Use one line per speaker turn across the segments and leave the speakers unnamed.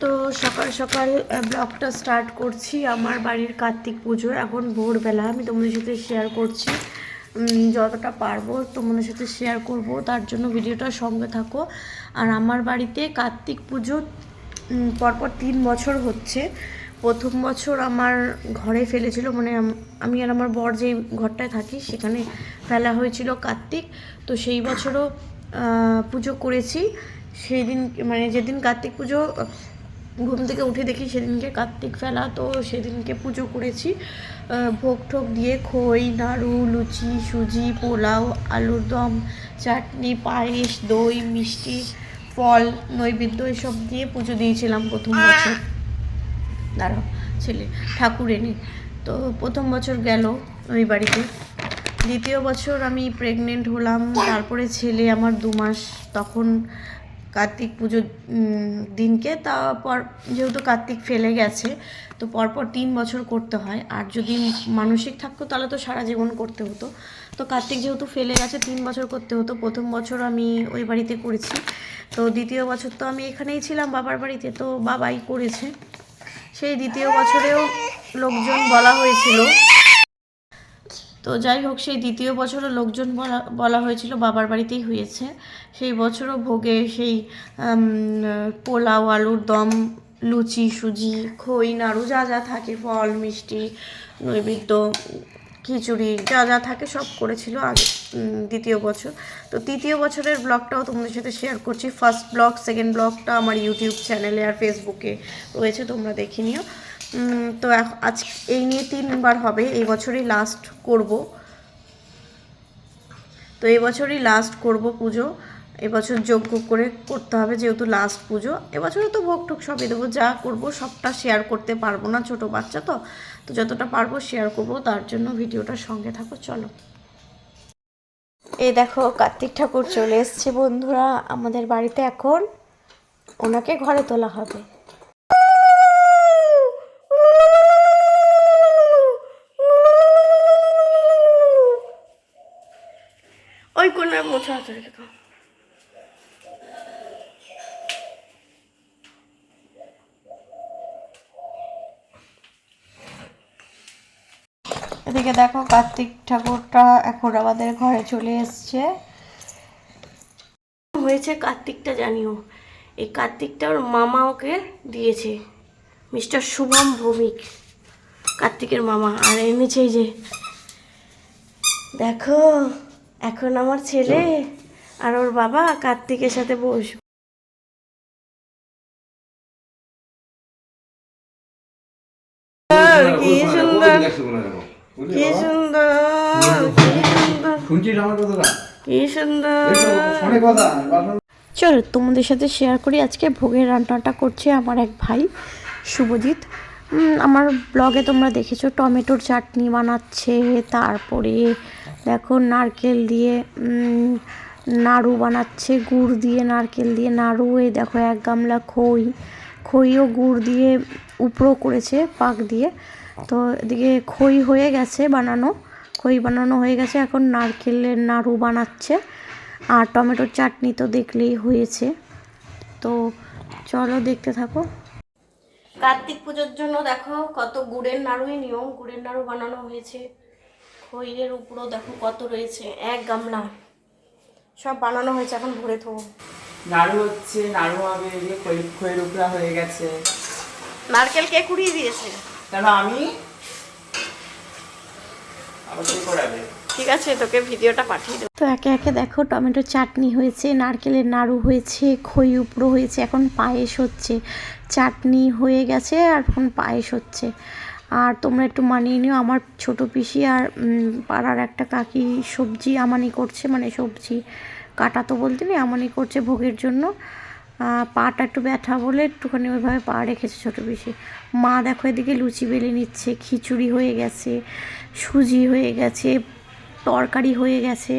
তো সকাল সকাল ব্লগটা স্টার্ট করছি আমার বাড়ির কার্তিক পুজো এখন ভোরবেলা, আমি তোমাদের সাথে শেয়ার করছি। যতটা পারব তোমাদের সাথে শেয়ার করব, তার জন্য ভিডিওটা সঙ্গে থাকো। আর আমার বাড়িতে কার্তিক পুজো পরপর তিন বছর হচ্ছে। প্রথম বছর আমার ঘরে ফেলেছিল মানে আমি আর আমার বর যেই ঘরটায় থাকি, সেখানে ফেলা হয়েছিল কার্তিক। তো সেই বছরও পুজো করেছি। সেই দিন মানে যেদিন কার্তিক পুজো, ঘুম থেকে উঠে দেখি সেদিনকে কার্তিক ফেলা, তো সেদিনকে পুজো করেছি। ভোগ ঠোক দিয়ে খই, নাড়ু, লুচি, সুজি, পোলাও, আলুর দম, চাটনি, পায়েস, দই, মিষ্টি, ফল, নৈবেদ্য এসব দিয়ে পুজো দিয়েছিলাম প্রথম বছর। দাঁড়াও, ছেলে, ঠাকুর এনে। তো প্রথম বছর গেল ওই বাড়িতে। দ্বিতীয় বছর আমি প্রেগনেন্ট হলাম, তারপরে ছেলে আমার দু মাস, তখন কার্তিক পুজোর দিনকে। তারপর যেহেতু কার্তিক ফেলে গেছে, তো পরপর তিন বছর করতে হয়। আর যদি মানসিক থাকতো, তাহলে তো সারা জীবন করতে হতো। তো কার্তিক যেহেতু ফেলে গেছে, তিন বছর করতে হতো। প্রথম বছর আমি ওই বাড়িতে করেছি। তো দ্বিতীয় বছর তো আমি এখানেই ছিলাম, বাবার বাড়িতে। তো বাবাই করেছে। সেই দ্বিতীয় বছরেও লোকজন বলা হয়েছিল তো যাই হোক, সেই দ্বিতীয় বছরও লোকজন বলা বলা হয়েছিল বাবার বাড়িতেই হয়েছে। সেই বছরও ভোগে সেই পোলাও, আলুর দম, লুচি, সুজি, খই, নাড়ু যা যা থাকে, ফল, মিষ্টি, নৈবেদ্য, খিচুড়ি যা যা থাকে সব করেছিল আগে দ্বিতীয় বছর। তো তৃতীয় বছরের ব্লগটাও তোমাদের সাথে শেয়ার করছি। ফার্স্ট ব্লগ সেকেন্ড ব্লগটা আমার ইউটিউব চ্যানেলে আর ফেসবুকে রয়েছে, তোমরা দেখে নিও। তো আজ এই নিয়ে তিনবার হবে। এই বছরই লাস্ট করব। তো এই বছরই লাস্ট করব পুজো। এবছর যোগ্য করে করতে হবে, যেহেতু লাস্ট পুজো। এবছরে তো ভোগ টোক সবই দেবো, যা করব সবটা শেয়ার করতে পারব না, ছোট বাচ্চা তো। তো যতটা পারব শেয়ার করব, তার জন্য ভিডিওটার সঙ্গে থাকো, চলো। এই দেখো, কার্তিক ঠাকুর চলে এসছে বন্ধুরা, আমাদের বাড়িতে এখন। ওনাকে ঘরে তোলা হবে। কোনার মোছা আছে রেখে এদিকে দেখো কার্তিক ঠাকুরটা এখন আমাদের ঘরে চলে এসছে। হয়েছে কার্তিকটা জানিও। এই কার্তিকটা ওর মামা ওকে দিয়েছে। মিস্টার শুভম ভৌমিক কার্তিকের মামা। আর এনেছে যে দেখো। এখন আমার ছেলে আর ওর বাবা কার্তিকের সাথে বসবে। কি সুন্দর। কি সুন্দর কি সুন্দর। চলো তোমাদের সাথে শেয়ার করি। আজকে ভোগের রান্নাটা করছে আমার এক ভাই শুভজিৎ। উম, আমার ব্লগে তোমরা দেখেছ টমেটোর চাটনি বানাচ্ছে তারপরে দেখো নারকেল দিয়ে নাড়ু বানাচ্ছে, গুড় দিয়ে নারকেল দিয়ে। নাড়ু এই দেখো এক গামলা খই, খইও গুড় দিয়ে উপরো করেছে পাক দিয়ে। তো এদিকে খই হয়ে গেছে বানানো, খই বানানো হয়ে গেছে। এখন নারকেলের নাড়ু বানাচ্ছে। আর টমেটোর চাটনি তো দেখলেই হয়েছে। তো চলো দেখতে থাকো। কার্তিক পুজোর জন্য দেখো কত গুড়ের নাড়ুই নিয়ম গুড়ের নাড়ু বানানো হয়েছে। খইয়ের উপরও দেখো কত রয়েছে এক গামলা। সব বানানো হয়েছে এখন ভরে থবো।
নাড়ু হচ্ছে নাড়ু হবে খই খইয়ের উপরা হয়ে গেছে।
নারকেল কে কুড়িয়ে দিয়েছে?
কেন আমি? আবার কি করাবে?
ঠিক আছে তোকে ভিডিওটা পাঠিয়ে দেবো। তো একে একে দেখো টমেটো চাটনি হয়েছে নারকেলের নাড়ু হয়েছে খই উপড়ো হয়েছে এখন পায়েস হচ্ছে। চাটনি হয়ে গেছে আর এখন পায়েস হচ্ছে। আর তোমরা একটু মানিয়ে নিও, আমার ছোট পিসি আর পাড়ার একটা কাকি সবজি আমানি করছে মানে সবজি কাটা তো বলতে নেই, আমানি করছে ভোগের জন্য। পাটা একটু ব্যথা বলে একটুখানি ওইভাবে পা রেখেছে ছোটো পিসি। মা দেখো এদিকে লুচি বেলে নিচ্ছে, খিচুড়ি হয়ে গেছে, সুজি হয়ে গেছে, তরকারি হয়ে গেছে।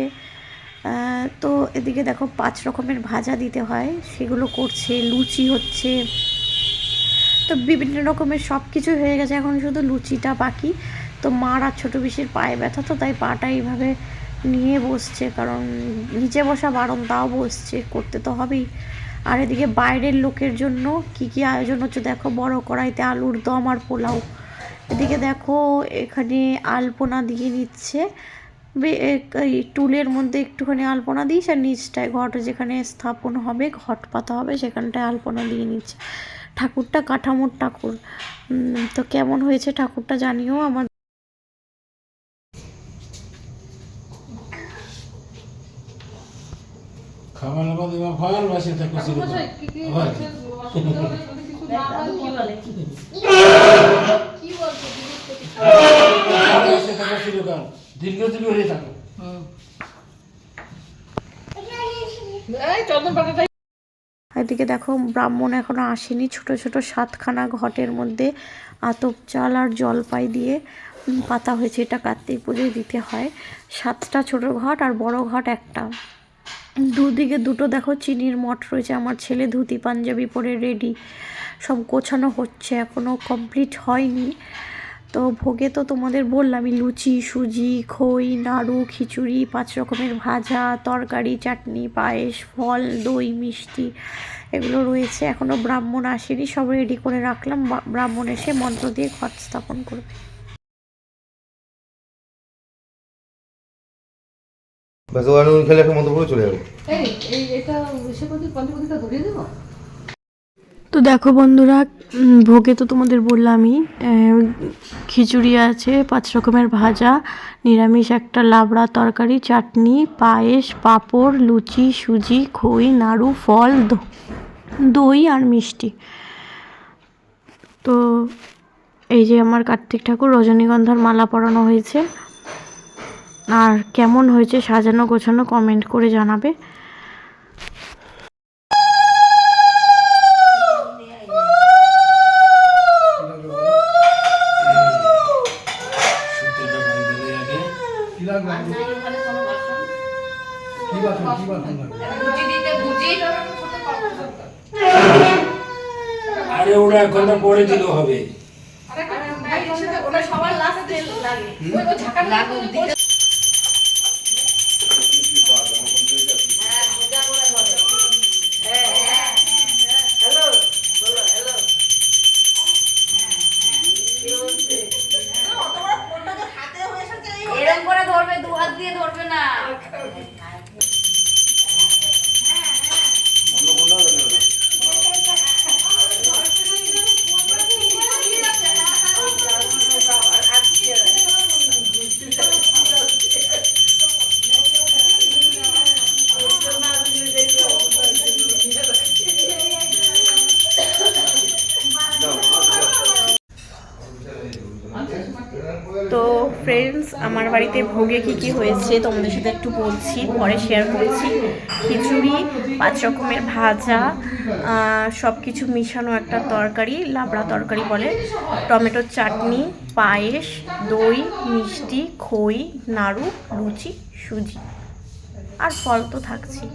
তো এদিকে দেখো পাঁচ রকমের ভাজা দিতে হয়, সেগুলো করছে, লুচি হচ্ছে। তো বিভিন্ন রকমের সব কিছু হয়ে গেছে। এখন শুধু লুচিটা বাকি। তো মার আর ছোটো পিসির পায়ে ব্যথা তো, তাই পাটা এইভাবে নিয়ে বসছে। কারণ নিচে বসা বারণ, তাও বসছে। করতে তো হবেই। আর এদিকে বাইরের লোকের জন্য কি কি আয়োজন হচ্ছে দেখো, বড় কড়াইতে আলুর দম আর পোলাও। এদিকে দেখো, এখানে আলপনা দিয়ে নিচ্ছে। এই টুলের মধ্যে একটুখানি আলপনা দিস, আর নিচটায় ঘট যেখানে স্থাপন হবে ঘট পাতা হবে, সেখানটায় আলপনা দিয়ে নিচ্ছে। ঠাকুরটা কাঠামোর ঠাকুর তো কেমন হয়েছে ঠাকুরটা জানিও আমার
খাবার নাবার দেওয়া বাসে থাকো শুরু করো। আবার কি? বাসে থাকা শুরু কর। দীর্ঘ দীর্ঘ হয়ে থাকো
এদিকে দেখো ব্রাহ্মণ এখনও আসেনি, ছোট ছোট সাতখানা ঘটের মধ্যে আতপ চাল আর জলপাই দিয়ে পাতা হয়েছে। এটা কার্তিক পুজোয় দিতে হয়। সাতটা ছোট ঘট আর বড় ঘট একটা। দুদিকে দুটো দেখো চিনির মঠ রয়েছে। আমার ছেলে ধুতি পাঞ্জাবি পরে রেডি সব গোছানো হচ্ছে। এখনও কমপ্লিট হয়নি। তো ভোগে তো তোমাদের বললামই লুচি সুজি খই নাড়ু খিচুড়ি পাঁচ রকমের ভাজা তরকারি চাটনি পায়েস ফল দই মিষ্টি এগুলো রয়েছে। এখনও ব্রাহ্মণ আসেনি সব রেডি করে রাখলাম। বা- ব্রাহ্মণ এসে মন্ত্র দিয়ে ঘট স্থাপন করবে।
ব্যাস খেলে একটা মন্ত্র পড়ে চলে যাবে।
এই এই এটা প্রতি পঞ্চপতিটা ধরিয়ে দেবো?
তো দেখো বন্ধুরা ভোগে তো তোমাদের বললামই খিচুড়ি আছে, পাঁচ রকমের ভাজা, নিরামিষ একটা লাবড়া তরকারি, চাটনি, পায়েস, পাঁপড়, লুচি, সুজি, খই, নাড়ু, ফল দই আর মিষ্টি। তো এই যে আমার কার্তিক ঠাকুর, রজনীগন্ধার মালা পরানো হয়েছে। আর কেমন হয়েছে সাজানো গোছানো কমেন্ট করে জানাবে
সূত্রটা বাঁধতে হবে আগে।
কি লাগবে কি বাসন কি বাসন লাগবে
আরে ওরা এখন তো পরে
ভোগে কি কি হয়েছে তোমাদের সাথে একটু বলছি, পরে শেয়ার করছি। খিচুড়ি, পাঁচ রকমের ভাজা সব কিছু মিশানো একটা তরকারি, লাবড়া তরকারি বলে। টমেটোর চাটনি, পায়েস, দই, মিষ্টি, খই, নাড়ু, লুচি, সুজি। আর ফল তো থাকছি।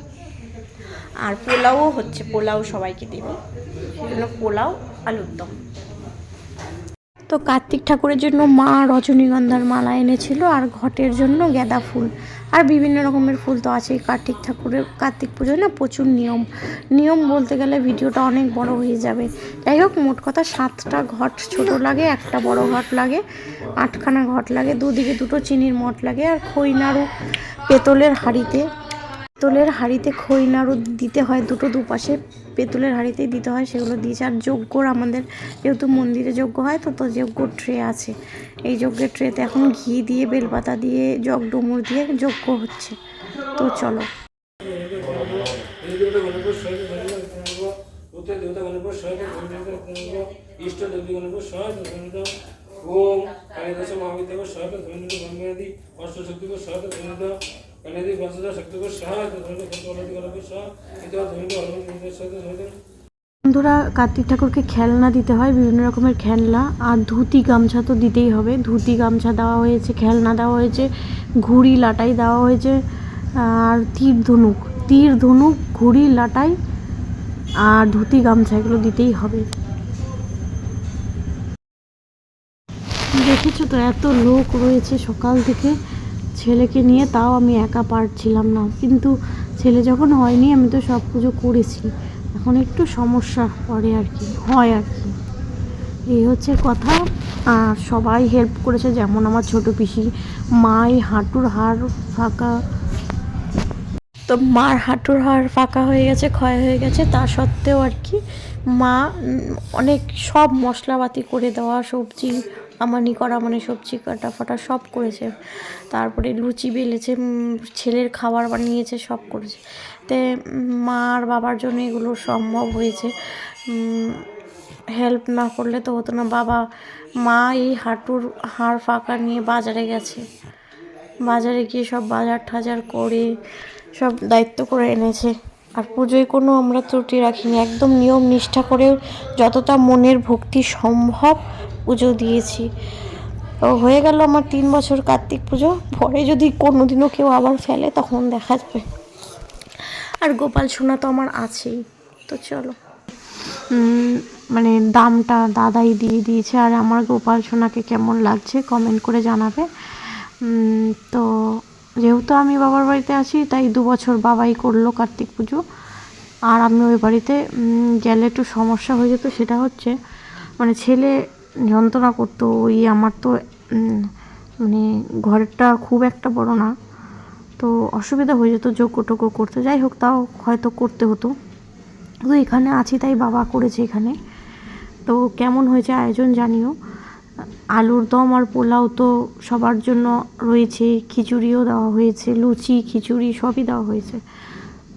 আর পোলাও হচ্ছে, পোলাও সবাইকে দেবে। সেজন্য পোলাও আলুর দম তো কার্তিক ঠাকুরের জন্য মা রজনীগন্ধার মালা এনেছিল আর ঘটের জন্য গাঁদা ফুল। আর বিভিন্ন রকমের ফুল তো আছেই কার্তিক ঠাকুরের, কার্তিক পুজোয় না প্রচুর নিয়ম। নিয়ম বলতে গেলে ভিডিওটা অনেক বড় হয়ে যাবে। যাই হোক, মোট কথা সাতটা ঘট ছোট লাগে, একটা বড় ঘট লাগে, আটখানা ঘট লাগে, দুদিকে দুটো চিনির মঠ লাগে, আর খই নাড়ু পেতলের হাঁড়িতে পেতলের হাঁড়িতে খই নাড়ু দিতে হয়, দুটো দুপাশে পেতলের হাঁড়িতেই দিতে হয়, সেগুলো দিয়েছে আর যজ্ঞর আমাদের যেহেতু মন্দিরে যজ্ঞ হয়, তো তো যজ্ঞর ট্রে আছে। এই যজ্ঞের ট্রেতে এখন ঘি দিয়ে, বেলপাতা দিয়ে জগ ডুমুর দিয়ে যজ্ঞ হচ্ছে। তো চলো।
ইষ্ট ওম কালিদাস মহাবিদ্যাগ সহায়তা ধন্যবাদ গঙ্গাদি অষ্ট শক্তিকে সহায়তা ধন্যবাদ
বন্ধুরা, কার্তিক ঠাকুরকে খেলনা দিতে হয়, বিভিন্ন রকমের খেলনা, আর ধুতি গামছা তো দিতেই হবে। ধুতি গামছা দেওয়া হয়েছে, খেলনা দেওয়া হয়েছে, ঘুড়ি লাটাই দেওয়া হয়েছে, আর তীর ধনুক। তীর ধনুক, ঘুড়ি লাটাই, আর ধুতি গামছা এগুলো দিতেই হবে। দেখেছ তো, এত লোক রয়েছে সকাল থেকে। ছেলেকে নিয়ে তাও আমি একা পারছিলাম না। কিন্তু ছেলে যখন হয়নি, আমি তো সব পুজো করেছি। এখন একটু সমস্যা পড়ে আর কি, হয় আর কি। এই হচ্ছে কথা। আর সবাই হেল্প করেছে, যেমন আমার ছোট পিসি। মাই হাঁটুর হাড় ফাঁকা। তো মার হাঁটুর হাড় ফাঁকা হয়ে গেছে, ক্ষয় হয়ে গেছে। তা সত্ত্বেও আর কি, মা অনেক সব মশলাপাতি করে দেওয়া, সবজি আমানি করা মানে সবজি কাটা ফাটা সব করেছে। তারপরে লুচি বেলেছে ছেলের খাবার বানিয়েছে, সব করেছে। তে, মা আর বাবার জন্য এগুলো সম্ভব হয়েছে। হেল্প না করলে তো হতো না। বাবা, মা এই হাঁটুর হাড় ফাঁকা নিয়ে বাজারে গেছে। বাজারে গিয়ে সব বাজার ঠাজার করে, সব দায়িত্ব করে এনেছে। আর পুজোয় কোনো আমরা ত্রুটি রাখিনি। একদম নিয়ম নিষ্ঠা করে যতটা মনের ভক্তি সম্ভব পুজো দিয়েছি। হয়ে গেল আমার তিন বছর কার্তিক পুজো। পরে যদি কোনো দিনও কেউ আবার ফেলে, তখন দেখা যাবে। আর গোপাল সোনা তো আমার আছেই। তো চলো। মানে দামটা দাদাই দিয়ে দিয়েছে, আর আমার গোপাল সোনাকে কেমন লাগছে কমেন্ট করে জানাবে। তো যেহেতু আমি বাবার বাড়িতে আছি, তাই দু বছর বাবাই করল কার্তিক পুজো। আর আমি ওই বাড়িতে গেলে একটু সমস্যা হয়ে যেত, সেটা হচ্ছে মানে ছেলে যন্ত্রণা করতো, ওই আমার তো মানে ঘরটা খুব একটা বড় না। তো অসুবিধা হয়ে যেত, যোগ্য টোগ্য করতে। যাই হোক, তাও হয়তো করতে হতো। তো এখানে আছি, তাই বাবা করেছে এখানে। তো কেমন হয়েছে আয়োজন জানিও। আলুর দম আর পোলাও তো সবার জন্য রয়েছে। খিচুড়িও দেওয়া হয়েছে, লুচি, খিচুড়ি সবই দেওয়া হয়েছে।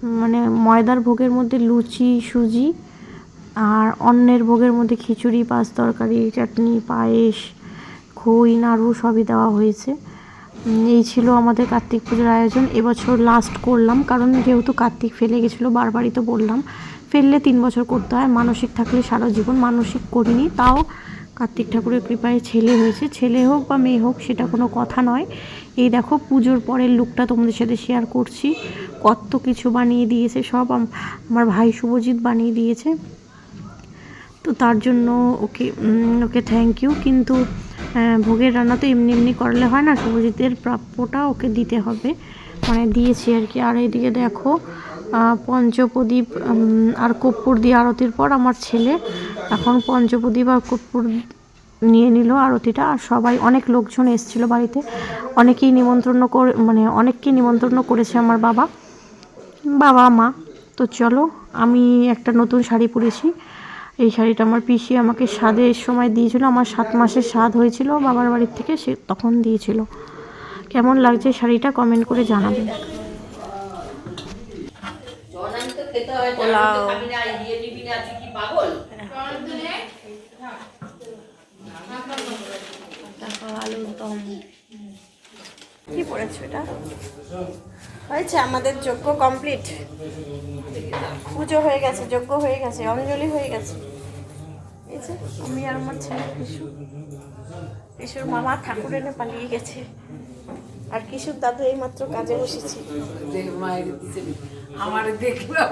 মানে ময়দার ভোগের মধ্যে লুচি, সুজি আর অন্যের ভোগের মধ্যে খিচুড়ি, পাঁচ তরকারি, চাটনি, পায়েস, খই, নাড়ু সবই দেওয়া হয়েছে। এই ছিল আমাদের কার্তিক পুজোর আয়োজন। এবছর লাস্ট করলাম, কারণ যেহেতু কার্তিক ফেলে গেছিল, বারবারই তো বললাম, ফেললে তিন বছর করতে হয়, মানসিক থাকলে সারা জীবন মানসিক করিনি, তাও কার্তিক ঠাকুরের কৃপায় ছেলে হয়েছে। ছেলে হোক বা মেয়ে হোক, সেটা কোনো কথা নয়। এই দেখো, পুজোর পরের লুকটা তোমাদের সাথে শেয়ার করছি। কত কিছু বানিয়ে দিয়েছে, সব আমার ভাই শুভজিৎ বানিয়ে দিয়েছে। তো তার জন্য ওকে ওকে থ্যাংক ইউ কিন্তু ভোগের রান্না তো এমনি এমনি করলে হয় না, শুভজিতের প্রাপ্যটা ওকে দিতে হবে। মানে দিয়েছি আর কি। আর এইদিকে দেখো পঞ্চপ্রদীপ আর কর্পূর দিয়ে আরতির পর আমার ছেলে। এখন পঞ্চপ্রদীপ আর কর্পূর নিয়ে নিল আরতিটা। আর সবাই, অনেক লোকজন এসেছিল বাড়িতে। অনেকেই নিমন্ত্রণ করে মানে অনেককেই নিমন্ত্রণ করেছে আমার বাবা। বাবা, মা। তো চলো, আমি একটা নতুন শাড়ি পরেছি। এই শাড়িটা আমার পিসি আমাকে স্বাদের সময় দিয়েছিল আমার সাত মাসের স্বাদ হয়েছিল বাবার বাড়ির থেকে সে তখন দিয়েছিল। কেমন লাগছে শাড়িটা কমেন্ট করে জানাবেন কি পড়েছো এটা? হয়েছে আমাদের যোগ্য কমপ্লিট পুজো হয়ে গেছে যজ্ঞ হয়ে গেছে অঞ্জলি হয়ে গেছে। এই যে আমি আর আমার ছেলে কিশু কিশোর মামা ঠাকুর এনে পালিয়ে গেছে। আর কিশোর দাদু এইমাত্র কাজে বসেছে।
আমার দেখলাম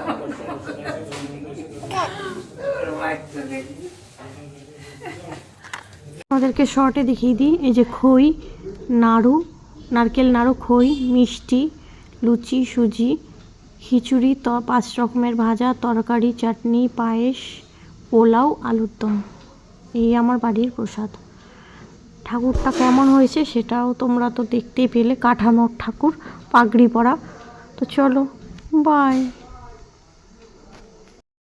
আমাদেরকে শর্টে দেখিয়ে দিই এই যে খই নাড়ু নারকেল নাড়ু খই মিষ্টি লুচি সুজি খিচুড়ি, ত পাঁচ রকমের ভাজা, তরকারি, চাটনি, পায়েস, পোলাও, আলুর দম। এই আমার বাড়ির প্রসাদ। ঠাকুরটা কেমন হয়েছে সেটাও তোমরা তো দেখতেই পেলে। কাঠামোর ঠাকুর, পাগড়ি পরা। তো চলো বাই